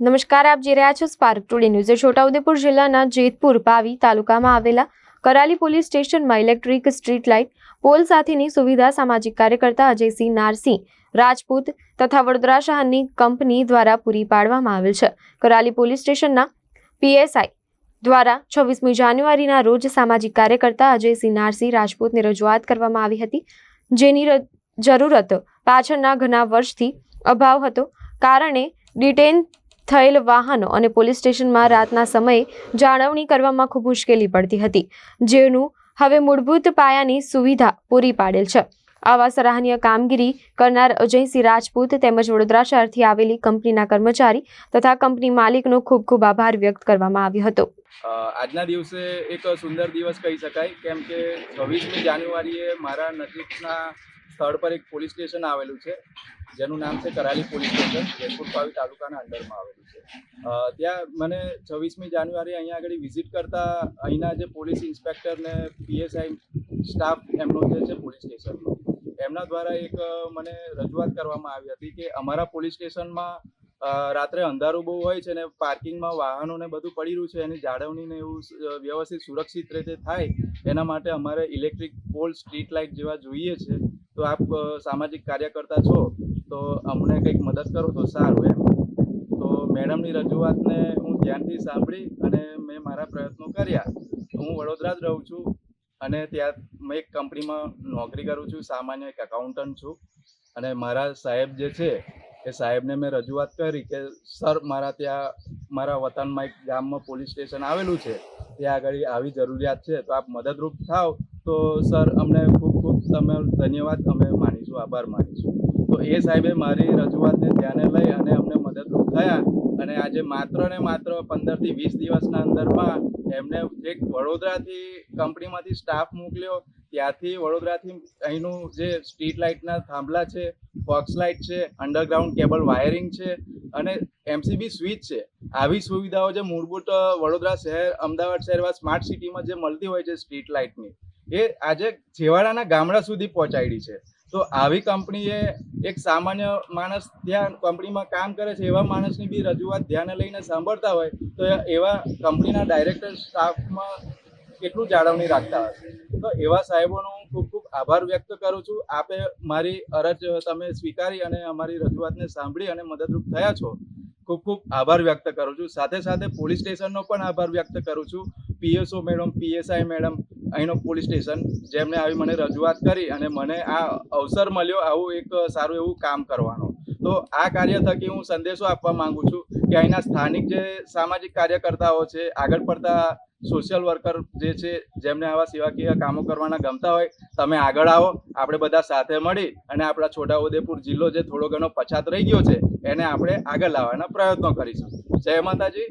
નમસ્કાર, આપ જે રહ્યા છો સ્પાર્ક ટુડે ન્યૂઝ છોટાઉદેપુર જિલ્લાના જેતપુર પાવી તાલુકામાં આવેલા કરાલી પોલીસ સ્ટેશનમાં ઇલેક્ટ્રિક સ્ટ્રીટ લાઇટ પોલ સાથેની સુવિધા સામાજિક કાર્યકર્તા અજયસિંહ નારસિંહ રાજપૂત તથા વડોદરા શહેરની કંપની દ્વારા પૂરી પાડવામાં આવેલ છે. કરાલી પોલીસ સ્ટેશનના પીએસઆઈ દ્વારા છવ્વીસમી જાન્યુઆરીના રોજ સામાજિક કાર્યકર્તા અજયસિંહ નારસિંહ રાજપૂતને રજૂઆત કરવામાં આવી હતી, જેની જરૂરત પાછળના ઘણા વર્ષથી અભાવ હતો. કારણે ડિટેન થયેલ વાહનો અને પોલીસ સ્ટેશનમાં રાતના સમયે જાળવણી કરવામાં ખૂબ મુશ્કેલી પડતી હતી, જેનું હવે મૂળભૂત પાયાની સુવિધા પૂરી પાડેલ છે. આવા સરાહનીય કામગીરી કરનાર અજયસિંહ રાજપૂત તેમજ વડોદરા શહેરથી આવેલી કંપનીના કર્મચારી તથા કંપની માલિકનો ખૂબ ખૂબ આભાર વ્યક્ત કરવામાં આવ્યો હતો. આજના દિવસે એક સુંદર દિવસ કહી શકાય. કેમ કે છવ્વીસમી જાન્યુઆરીએ મારા નજીકના સ્થળ પર એક પોલીસ સ્ટેશન આવેલું છે. જેનું નામ છે કરાલી પોલીસ સ્ટેશન જયપુર પાવી તાલુકાના અંડરમાં આવેલું છે. ત્યાં મને છવ્વીસમી જાન્યુઆરી અહીંયા આગળ વિઝિટ કરતા અહીંના જે પોલીસ ઇન્સ્પેક્ટર ને પીએસઆઈ સ્ટાફ એમનો જે છે પોલીસ સ્ટેશનનો, એમના દ્વારા એક મને રજૂઆત કરવામાં આવી હતી કે અમારા પોલીસ સ્ટેશનમાં રાત્રે અંધારું બહુ હોય છે ને પાર્કિંગમાં વાહનો ને બધું પડી રહ્યું છે, એની જાળવણી ને એવું વ્યવસ્થિત સુરક્ષિત રીતે થાય, એના માટે અમારે ઇલેક્ટ્રિક પોલ સ્ટ્રીટ લાઇટ જેવા જોઈએ છે. તો આપ સામાજિક કાર્યકર્તા છો, તો અમને કંઈક મદદ કરો તો સારું એમ. તો મેડમની રજૂઆતને હું ધ્યાનથી સાંભળી અને મેં મારા પ્રયત્નો કર્યા. હું વડોદરા જ રહું છું અને ત્યાં મેં એક કંપનીમાં નોકરી કરું છું, સામાન્ય એક એકાઉન્ટન્ટ છું. અને મારા સાહેબ જે છે એ સાહેબને મેં રજૂઆત કરી કે, સર, મારા ત્યાં, મારા વતનમાં એક ગામમાં પોલીસ સ્ટેશન આવેલું છે. ત્યાં આગળ આવી જરૂરિયાત છે, તો આપ મદદરૂપ થાવ. તો, સર, અમને ખૂબ ખૂબ તમે ધન્યવાદ, અમે માનીશું, આભાર માનીશું. તો એ સાહેબે મારી રજૂઆતને ધ્યાને લઈ અને અમને મદદરૂપ થયા. અને આજે માત્ર ને માત્ર પંદરથી વીસ દિવસના અંદરમાં એમને એક વડોદરાથી કંપનીમાંથી સ્ટાફ મોકલ્યો. ત્યાંથી વડોદરાથી અહીંનું જે સ્ટ્રીટ લાઇટના થાંભલા છે ફોક્સ લાઇટ છે અંડરગ્રાઉન્ડ કેબલ વાયરિંગ છે અને એમસીબી સ્વિચ છે. આવી સુવિધાઓ જે મૂળભૂત વડોદરા શહેર, અમદાવાદ શહેર સ્માર્ટ સિટીમાં જે મળતી હોય છે સ્ટ્રીટ લાઇટની એ આજે છેવાડાના ગામડા સુધી પહોંચાડી છે. તો આવી કંપનીએ એક સામાન્ય માણસ ત્યાં કંપનીમાં કામ કરે છે, એવા માણસની બી રજૂઆત ધ્યાને લઈને સાંભળતા હોય, તો એવા કંપનીના ડાયરેક્ટર સ્ટાફમાં કેટલું જાળવણી રાખતા હશે તો એવા સાહેબોનો હું ખૂબ ખૂબ આભાર વ્યક્ત કરું છું. આપે મારી અરજ તમે સ્વીકારી અને અમારી રજૂઆતને સાંભળી અને મદદરૂપ થયા છો. ખૂબ ખૂબ આભાર વ્યક્ત કરું છું. સાથે સાથે પોલીસ સ્ટેશનનો પણ આભાર વ્યક્ત કરું છું. પીએસઓ મેડમ, પીએસઆઈ મેડમ અહીંનો પોલીસ સ્ટેશન જેમણે આવી મને રજૂઆત કરી અને મને આ અવસર મળ્યો આવું એક સારું એવું કામ કરવાનો. તો આ કાર્ય થકી હું સંદેશો આપવા માંગુ છું કે અહીંના સ્થાનિક જે સામાજિક કાર્યકર્તાઓ છે, આગળ પડતા સોશિયલ વર્કર જે છે, જેમને આવા સેવાકીય કામો કરવાના ગમતા હોય, તમે આગળ આવો, આપણે બધા સાથે મળી અને આપણા છોટાઉદેપુર જિલ્લો જે થોડો ઘણો પછાત રહી ગયો છે, એને આપણે આગળ લાવવાના પ્રયત્નો કરીશું. જય માતાજી.